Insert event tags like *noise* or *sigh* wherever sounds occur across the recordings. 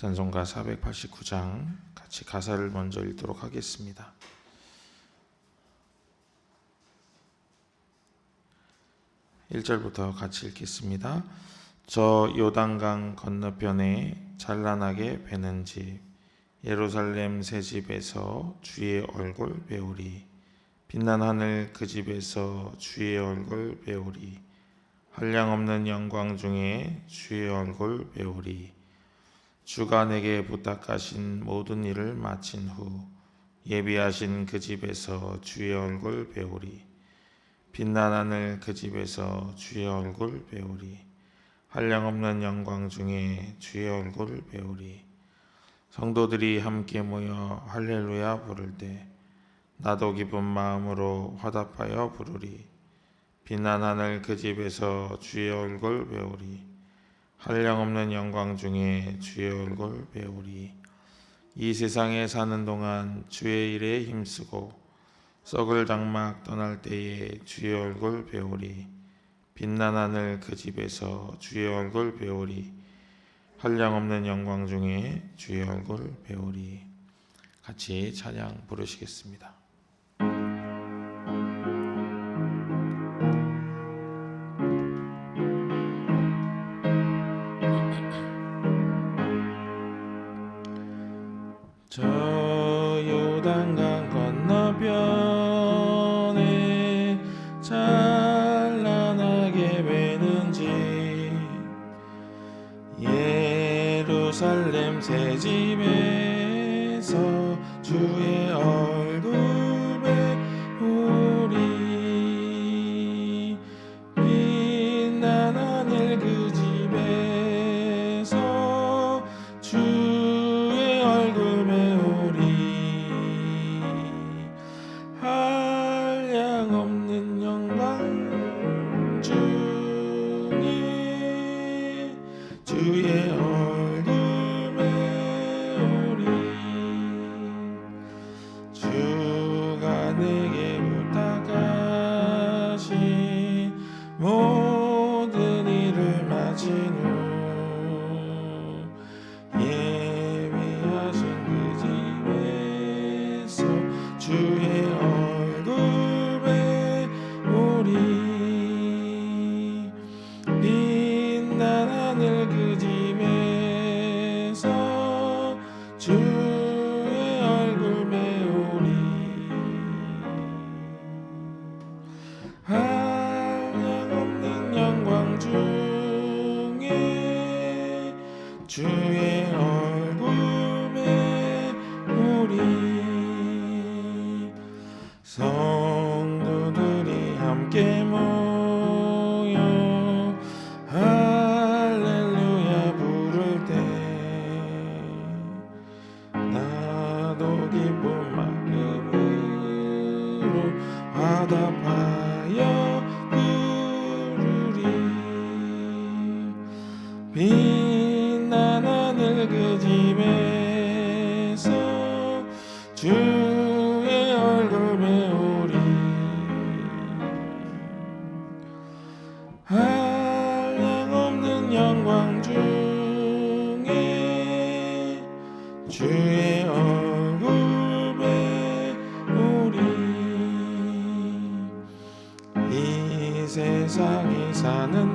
찬송가 489장 같이 가사를 먼저 읽도록 하겠습니다. 일절부터 같이 읽겠습니다. 저 요단강 건너편에 찬란하게 배는 집 예루살렘 새 집에서 주의 얼굴 배우리 빛난 하늘 그 집에서 주의 얼굴 배우리 한량 없는 영광 중에 주의 얼굴 배우리 주가 내게 부탁하신 모든 일을 마친 후 예비하신 그 집에서 주의 얼굴 배우리 빛난 하늘 그 집에서 주의 얼굴 배우리 한량없는 영광 중에 주의 얼굴 배우리. 성도들이 함께 모여 할렐루야 부를 때 나도 기쁜 마음으로 화답하여 부르리. 빛난 하늘 그 집에서 주의 얼굴 배우리 한량없는 영광 중에 주의 얼굴 배우리. 이 세상에 사는 동안 주의 일에 힘쓰고 썩을 장막 떠날 때에 주의 얼굴 배우리. 빛난 하늘 그 집에서 주의 얼굴 배우리. 한량없는 영광 중에 주의 얼굴 배우리. 같이 찬양 부르시겠습니다. 예루 주의 주의 얼굴 배우리 이 세상에 사는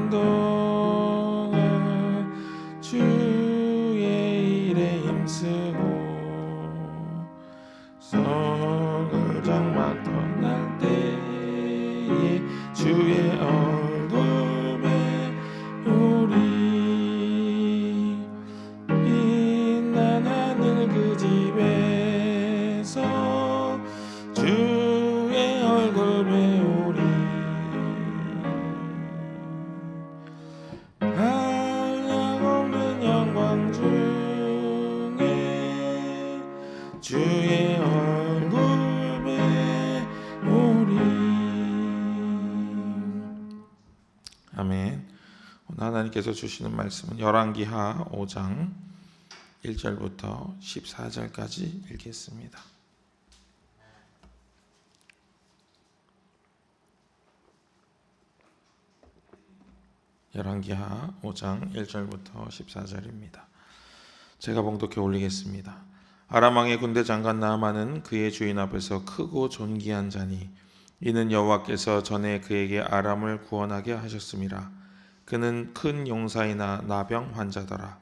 하나님께서 주시는 말씀은 열왕기하 5장 1절부터 14절까지 읽겠습니다. 열왕기하 5장 1절부터 14절입니다. 제가 봉독해 올리겠습니다. 아람 왕의 군대 장관 나아만은 그의 주인 앞에서 크고 존귀한 자니 이는 여호와께서 전에 그에게 아람을 구원하게 하셨음이라 그는 큰 용사이나 나병 환자더라.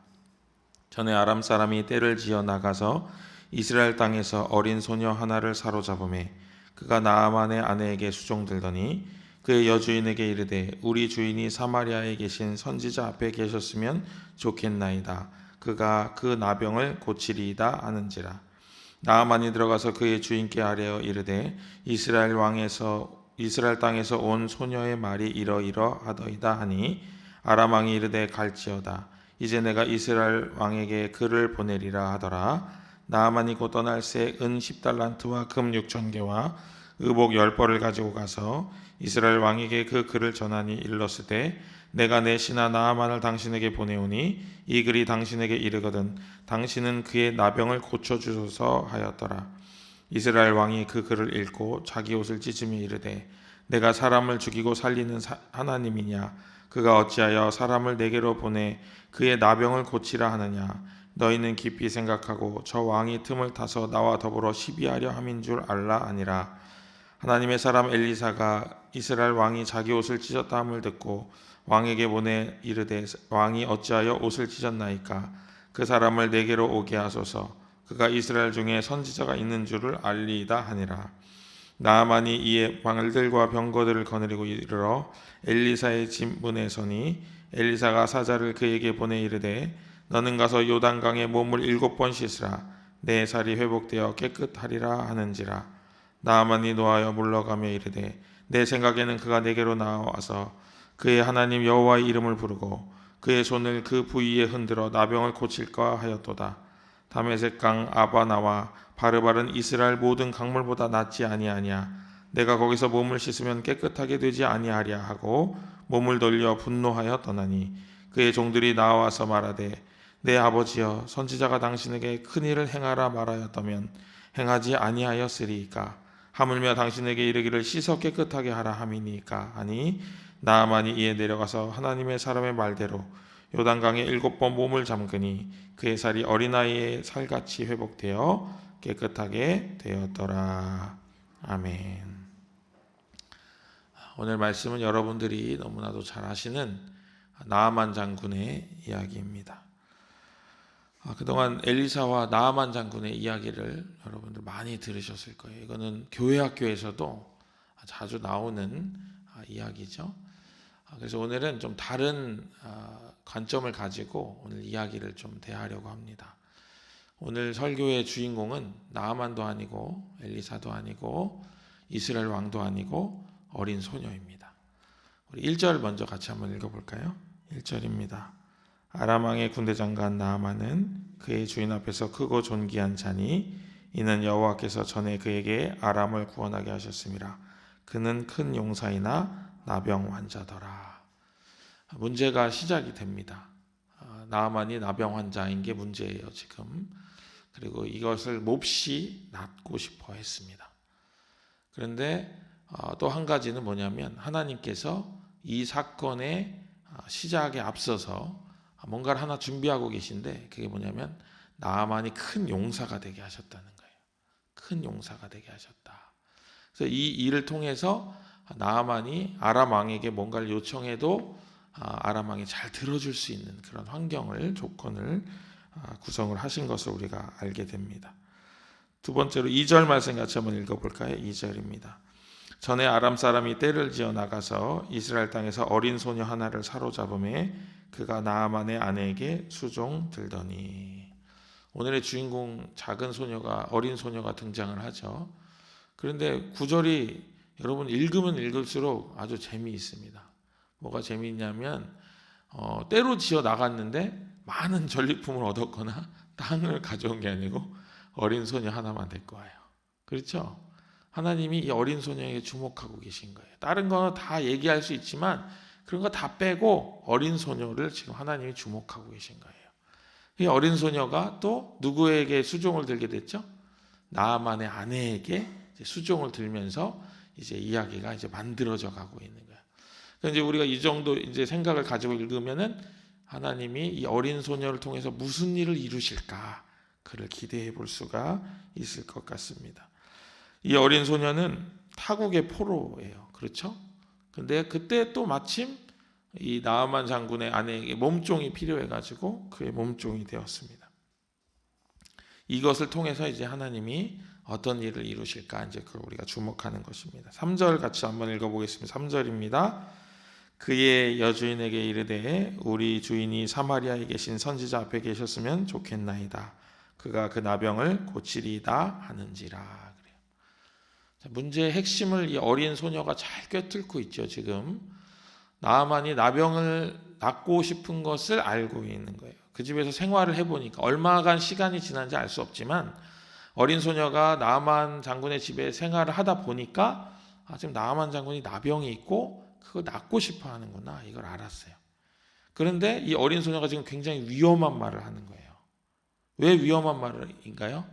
전에 아람 사람이 떼를 지어 나가서 이스라엘 땅에서 어린 소녀 하나를 사로잡음에 그가 나아만의 아내에게 수종들더니 그의 여주인에게 이르되 우리 주인이 사마리아에 계신 선지자 앞에 계셨으면 좋겠나이다. 그가 그 나병을 고치리이다. 하는지라. 나아만이 들어가서 그의 주인께 아뢰어 이르되 이스라엘 왕에서 이스라엘 땅에서 온 소녀의 말이 이러이러 하더이다 하니 아람 왕이 이르되 갈지어다. 이제 내가 이스라엘 왕에게 글을 보내리라 하더라. 나아만이 곧 떠날 새 은 10달란트와 금 6천 개와 의복 열 벌을 가지고 가서 이스라엘 왕에게 그 글을 전하니 일렀으되 내가 내 신하 나아만을 당신에게 보내오니 이 글이 당신에게 이르거든 당신은 그의 나병을 고쳐 주소서 하였더라. 이스라엘 왕이 그 글을 읽고 자기 옷을 찢으며 이르되 내가 사람을 죽이고 살리는 사- 하나님이냐 그가 어찌하여 사람을 내게로 보내 그의 나병을 고치라 하느냐? 너희는 깊이 생각하고 저 왕이 틈을 타서 나와 더불어 시비하려 함인 줄 알라 아니라. 하나님의 사람 엘리사가 이스라엘 왕이 자기 옷을 찢었다 함을 듣고 왕에게 보내 이르되 왕이 어찌하여 옷을 찢었나이까? 그 사람을 내게로 오게 하소서. 그가 이스라엘 중에 선지자가 있는 줄을 알리이다 하니라 나아만이 이에 왕들과 병거들을 거느리고 이르러 엘리사의 집 문에 서니 엘리사가 사자를 그에게 보내 이르되 너는 가서 요단강에 몸을 일곱 번 씻으라. 내 살이 회복되어 깨끗하리라 하는지라. 나아만이 노하여 물러가며 이르되 내 생각에는 그가 내게로 나와서 그의 하나님 여호와의 이름을 부르고 그의 손을 그 부위에 흔들어 나병을 고칠까 하였도다 다메섹 강 아바나와 바르바른 이스라엘 모든 강물보다 낫지 아니하냐? 내가 거기서 몸을 씻으면 깨끗하게 되지 아니하랴 하고 몸을 돌려 분노하여 떠나니 그의 종들이 나와서 말하되 내 아버지여 선지자가 당신에게 큰 일을 행하라 말하였다면 행하지 아니하였으리이까? 하물며 당신에게 이르기를 씻어 깨끗하게 하라 함이니까? 하니 나아만이 이에 내려가서 하나님의 사람의 말대로 요단강에 일곱 번 몸을 잠그니 그의 살이 어린아이의 살같이 회복되어 깨끗하게 되었더라. 아멘. 오늘 말씀은 여러분들이 너무나도 잘 아시는 나아만 장군의 이야기입니다. 아, 그동안 엘리사와 나아만 장군의 이야기를 여러분들 많이 들으셨을 거예요. 이거는 교회 학교에서도 자주 나오는 아, 이야기죠. 아, 그래서 오늘은 좀 다른 아, 관점을 가지고 오늘 이야기를 좀 대하려고 합니다. 오늘 설교의 주인공은 나아만도 아니고 엘리사도 아니고 이스라엘 왕도 아니고 어린 소녀입니다. 우리 1절 먼저 같이 한번 읽어볼까요? 1절입니다. 아람 왕의 군대 장관 나아만은 그의 주인 앞에서 크고 존귀한 자니 이는 여호와께서 전에 그에게 아람을 구원하게 하셨습니다. 그는 큰 용사이나 나병 환자더라. 문제가 시작이 됩니다. 아, 나아만이 나병 환자인 게 문제예요 지금. 그리고 이것을 몹시 낫고 싶어 했습니다. 그런데 어, 또한 가지는 뭐냐면 하나님께서 이 사건의 아, 시작에 앞서서 뭔가를 하나 준비하고 계신데 그게 뭐냐면 나아만이 큰 용사가 되게 하셨다는 거예요. 큰 용사가 되게 하셨다. 그래서 이 일을 통해서 나아만이 아람 왕에게 뭔가를 요청해도 아, 아람 왕이 잘 들어줄 수 있는 그런 환경을 조건을 아, 구성을 하신 것을 우리가 알게 됩니다. 두 번째로 2절 말씀 같이 한번 읽어볼까요? 2절입니다. 전에 아람 사람이 떼를 지어 나가서 이스라엘 땅에서 어린 소녀 하나를 사로잡음에 그가 나아만의 아내에게 수종 들더니 오늘의 주인공 작은 소녀가 어린 소녀가 등장을 하죠. 그런데 구절이 여러분 읽으면 읽을수록 아주 재미있습니다. 뭐가 재미있냐면 어, 때로 지어 나갔는데 많은 전리품을 얻었거나 *laughs* 땅을 가져온 게 아니고 어린 소녀 하나만 될 거예요. 그렇죠? 하나님이 이 어린 소녀에게 주목하고 계신 거예요. 다른 거는 다 얘기할 수 있지만 그런 거 다 빼고 어린 소녀를 지금 하나님이 주목하고 계신 거예요. 이 어린 소녀가 또 누구에게 수종을 들게 됐죠? 나만의 아내에게 수종을 들면서 이제 이야기가 이제 만들어져 가고 있는 거예요. 그러니까 이제 우리가 이 정도 이제 생각을 가지고 읽으면은 하나님이 이 어린 소녀를 통해서 무슨 일을 이루실까 그를 기대해 볼 수가 있을 것 같습니다. 이 어린 소녀는 타국의 포로예요. 그렇죠? 근데 그때 또 마침 이 나아만 장군의 아내에게 몸종이 필요해 가지고 그의 몸종이 되었습니다. 이것을 통해서 이제 하나님이 어떤 일을 이루실까 이제 그걸 우리가 주목하는 것입니다. 3절 같이 한번 읽어 보겠습니다. 3절입니다. 그의 여주인에게 이르되 우리 주인이 사마리아에 계신 선지자 앞에 계셨으면 좋겠나이다. 그가 그 나병을 고치리이다 하는지라 그래요. 자, 문제의 핵심을 이 어린 소녀가 잘 꿰뚫고 있죠. 지금 나아만이 나병을 낫고 싶은 것을 알고 있는 거예요. 그 집에서 생활을 해보니까 얼마간 시간이 지난지 알 수 없지만 어린 소녀가 나아만 장군의 집에 생활을 하다 보니까 아, 지금 나아만 장군이 나병이 있고 그거 낫고 싶어 하는구나 이걸 알았어요. 그런데 이 어린 소녀가 지금 굉장히 위험한 말을 하는 거예요. 왜 위험한 말인가요?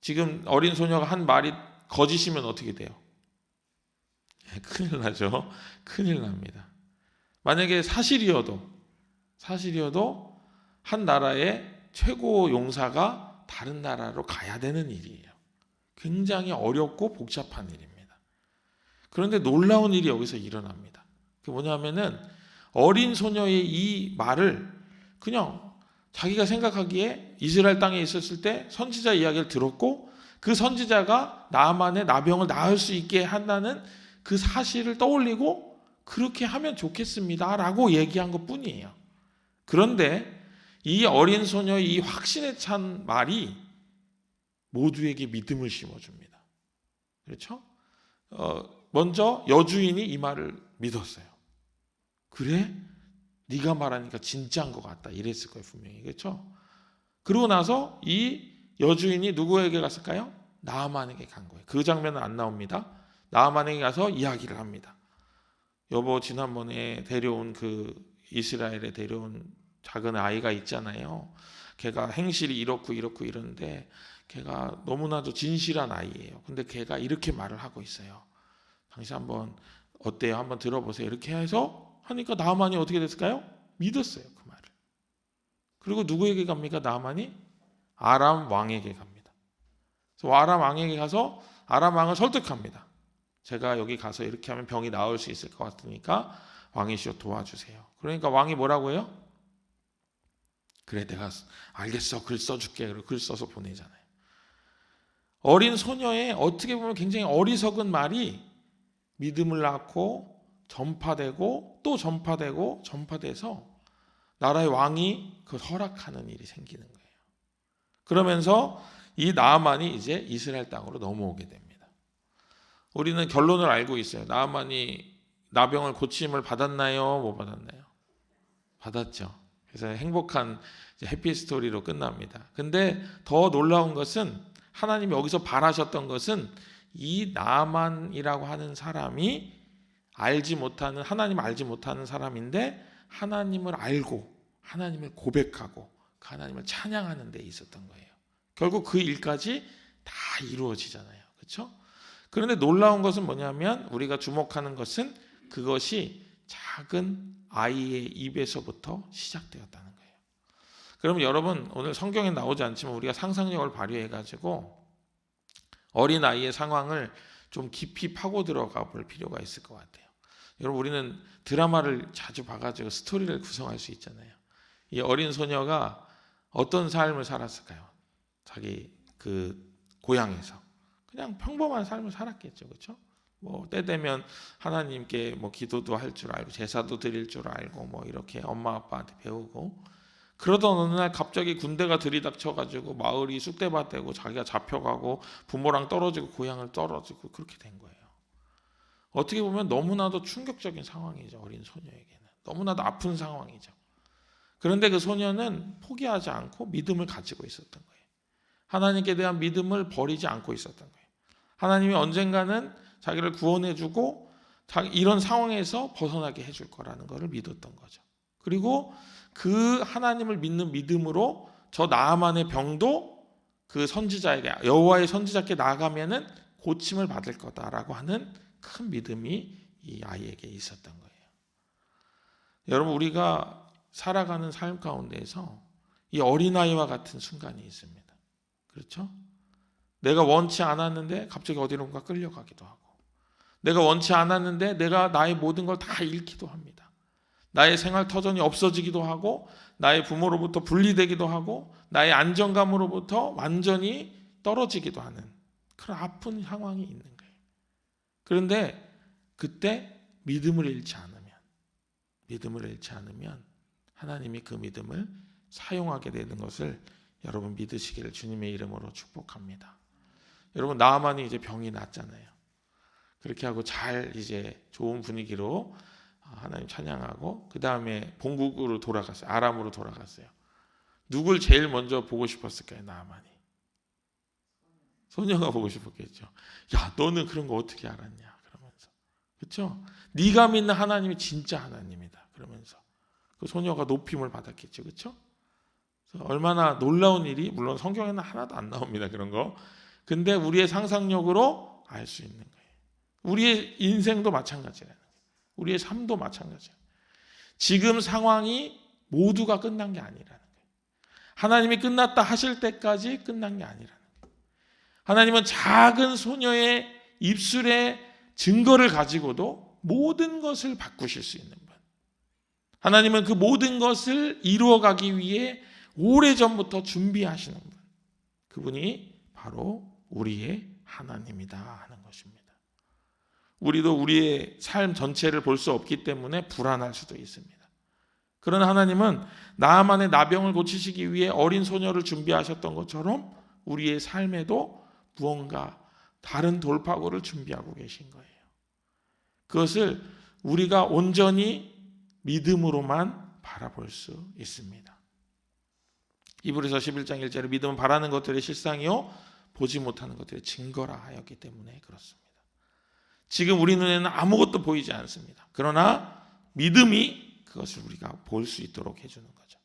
지금 어린 소녀가 한 말이 거짓이면 어떻게 돼요? 예, *laughs* 큰일 나죠. 큰일 납니다. 만약에 사실이어도 사실이어도 한 나라의 최고 용사가 다른 나라로 가야 되는 일이에요. 굉장히 어렵고 복잡한 일입니다. 그런데 놀라운 일이 여기서 일어납니다. 그 뭐냐면은 어린 소녀의 이 말을 그냥 자기가 생각하기에 이스라엘 땅에 있었을 때 선지자 이야기를 들었고 그 선지자가 나만의 나병을 나을 수 있게 한다는 그 사실을 떠올리고 그렇게 하면 좋겠습니다라고 얘기한 것 뿐이에요. 그런데 이 어린 소녀의 이 확신에 찬 말이 모두에게 믿음을 심어줍니다. 그렇죠? 어, 먼저 여주인이 이 말을 믿었어요. 그래? 네가 말하니까 진짜인 것 같다. 이랬을 거예요, 분명히. 그렇죠? 그러고 나서 이 여주인이 누구에게 갔을까요? 나아만에게 간 거예요. 그 장면은 안 나옵니다. 나아만에게 가서 이야기를 합니다. 여보 지난번에 데려온 그 이스라엘에 데려온 작은 아이가 있잖아요. 걔가 행실이 이렇고 이렇고 이런데 걔가 너무나도 진실한 아이예요. 근데 걔가 이렇게 말을 하고 있어요. 당신 한번 어때요? 한번 들어보세요. 이렇게 해서 하니까 나만이 어떻게 됐을까요? 믿었어요 그 말을. 그리고 누구에게 갑니까? 나만이 아람 왕에게 갑니다. 그래서 아람 왕에게 가서 아람 왕을 설득합니다. 제가 여기 가서 이렇게 하면 병이 나을 수 있을 것 같으니까 왕이시여 도와주세요. 그러니까 왕이 뭐라고 해요? 그래 내가 알겠어 글 써줄게 그리고 글 써서 보내잖아요. 어린 소녀의 어떻게 보면 굉장히 어리석은 말이 믿음을 낳고 전파되고 또 전파되고 전파돼서 나라의 왕이 그 허락하는 일이 생기는 거예요. 그러면서 이 나아만이 이제 이스라엘 땅으로 넘어오게 됩니다. 우리는 결론을 알고 있어요. 나아만이 나병을 고침을 받았나요? 못 받았나요? 받았죠. 그래서 행복한 해피 스토리로 끝납니다. 근데 더 놀라운 것은 하나님이 여기서 바라셨던 것은 이 나만이라고 하는 사람이 알지 못하는 하나님 알지 못하는 사람인데 하나님을 알고 하나님을 고백하고 그 하나님을 찬양하는 데 있었던 거예요. 결국 그 일까지 다 이루어지잖아요. 그렇죠? 그런데 놀라운 것은 뭐냐면 우리가 주목하는 것은 그것이 작은 아이의 입에서부터 시작되었다는 거예요. 그러면 여러분 오늘 성경에 나오지 않지만 우리가 상상력을 발휘해 가지고 어린 아이의 상황을 좀 깊이 파고 들어가 볼 필요가 있을 것 같아요. 여러분 우리는 드라마를 자주 봐가지고 스토리를 구성할 수 있잖아요. 이 어린 소녀가 어떤 삶을 살았을까요? 자기 그 고향에서 그냥 평범한 삶을 살았겠죠, 그렇죠? 뭐 때 되면 하나님께 뭐 기도도 할 줄 알고 제사도 드릴 줄 알고 뭐 이렇게 엄마 아빠한테 배우고 그러던 어느 날 갑자기 군대가 들이닥쳐가지고 마을이 쑥대밭 되고 자기가 잡혀가고 부모랑 떨어지고 고향을 떨어지고 그렇게 된 거예요. 어떻게 보면 너무나도 충격적인 상황이죠 어린 소녀에게는 너무나도 아픈 상황이죠. 그런데 그 소녀는 포기하지 않고 믿음을 가지고 있었던 거예요. 하나님께 대한 믿음을 버리지 않고 있었던 거예요. 하나님이 언젠가는 자기를 구원해주고 자- 이런 상황에서 벗어나게 해줄 거라는 것을 믿었던 거죠. 그리고 그 하나님을 믿는 믿음으로 저 나아만의 병도 그 선지자에게 여호와의 선지자께 나아가면은 고침을 받을 거다라고 하는 큰 믿음이 이 아이에게 있었던 거예요. 여러분 우리가 살아가는 삶 가운데에서 이 어린아이와 같은 순간이 있습니다. 그렇죠? 내가 원치 않았는데 갑자기 어디론가 끌려가기도 하고 내가 원치 않았는데 내가 나의 모든 걸 다 잃기도 합니다. 나의 생활 터전이 없어지기도 하고 나의 부모로부터 분리되기도 하고 나의 안정감으로부터 완전히 떨어지기도 하는 그런 아픈 상황이 있는 거예요. 그런데 그때 믿음을 잃지 않으면 믿음을 잃지 않으면 하나님이 그 믿음을 사용하게 되는 것을 여러분 믿으시기를 주님의 이름으로 축복합니다. 여러분 나만이 이제 병이 났잖아요. 그렇게 하고 잘 이제 좋은 분위기로 하나님 찬양하고 그 다음에 본국으로 돌아갔어요. 아람으로 돌아갔어요. 누굴 제일 먼저 보고 싶었을까요? 나만이. 소녀가 보고 싶었겠죠. 야, 너는 그런 거 어떻게 알았냐? 그러면서. 그렇죠? 네가 믿는 하나님이 진짜 하나님이다. 그러면서 그 소녀가 높임을 받았겠죠. 그렇죠? 얼마나 놀라운 일이 물론 성경에는 하나도 안 나옵니다. 그런 거. 근데 우리의 상상력으로 알 수 있는. 우리의 인생도 마찬가지라는 거예요. 우리의 삶도 마찬가지예요. 지금 상황이 모두가 끝난 게 아니라는 거예요. 하나님이 끝났다 하실 때까지 끝난 게 아니라는 거예요. 하나님은 작은 소녀의 입술의 증거를 가지고도 모든 것을 바꾸실 수 있는 분. 하나님은 그 모든 것을 이루어가기 위해 오래전부터 준비하시는 분. 그분이 바로 우리의 하나님이다 하는 것입니다. 우리도 우리의 삶 전체를 볼 수 없기 때문에 불안할 수도 있습니다. 그러나 하나님은 나만의 나병을 고치시기 위해 어린 소녀를 준비하셨던 것처럼 우리의 삶에도 무언가 다른 돌파구를 준비하고 계신 거예요. 그것을 우리가 온전히 믿음으로만 바라볼 수 있습니다. 이불에서 11장 1절에 믿음은 바라는 것들의 실상이요 보지 못하는 것들의 증거라 하였기 때문에 그렇습니다. 지금 우리 눈에는 아무것도 보이지 않습니다. 그러나 믿음이 그것을 우리가 볼 수 있도록 해주는 거죠.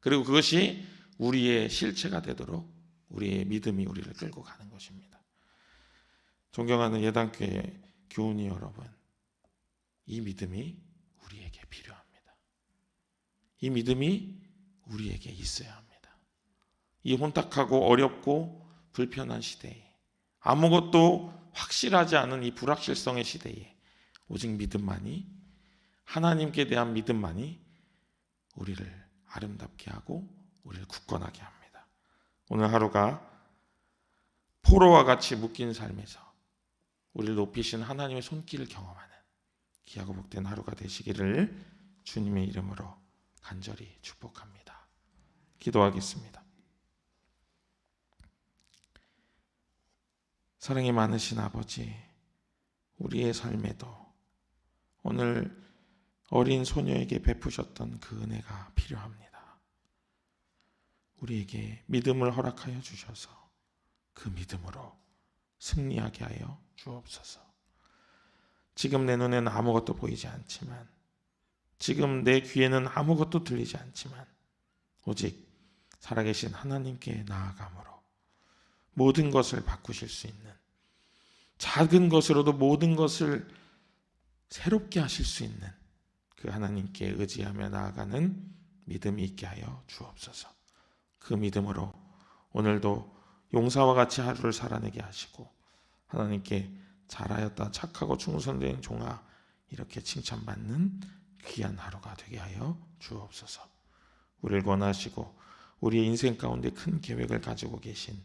그리고 그것이 우리의 실체가 되도록 우리의 믿음이 우리를 끌고 가는 것입니다. 존경하는 예당교회 교우니 여러분, 이 믿음이 우리에게 필요합니다. 이 믿음이 우리에게 있어야 합니다. 이 혼탁하고 어렵고 불편한 시대에 아무것도 확실하지 않은 이 불확실성의 시대에 오직 믿음만이 하나님께 대한 믿음만이 우리를 아름답게 하고 우리를 굳건하게 합니다. 오늘 하루가 포로와 같이 묶인 삶에서 우리를 높이신 하나님의 손길을 경험하는 귀하고 복된 하루가 되시기를 주님의 이름으로 간절히 축복합니다. 기도하겠습니다. 사랑이 많으신 아버지, 우리의 삶에도 오늘 어린 소녀에게 베푸셨던 그 은혜가 필요합니다. 우리에게 믿음을 허락하여 주셔서 그 믿음으로 승리하게 하여 주옵소서. 지금 내 눈에는 아무것도 보이지 않지만, 지금 내 귀에는 아무것도 들리지 않지만, 오직 살아계신 하나님께 나아감으로 모든 것을 바꾸실 수 있는 작은 것으로도 모든 것을 새롭게 하실 수 있는 그 하나님께 의지하며 나아가는 믿음이 있게 하여 주옵소서. 그 믿음으로 오늘도 용사와 같이 하루를 살아내게 하시고 하나님께 잘하였다 착하고 충성된 종아 이렇게 칭찬받는 귀한 하루가 되게 하여 주옵소서. 우리를 권하시고 우리의 인생 가운데 큰 계획을 가지고 계신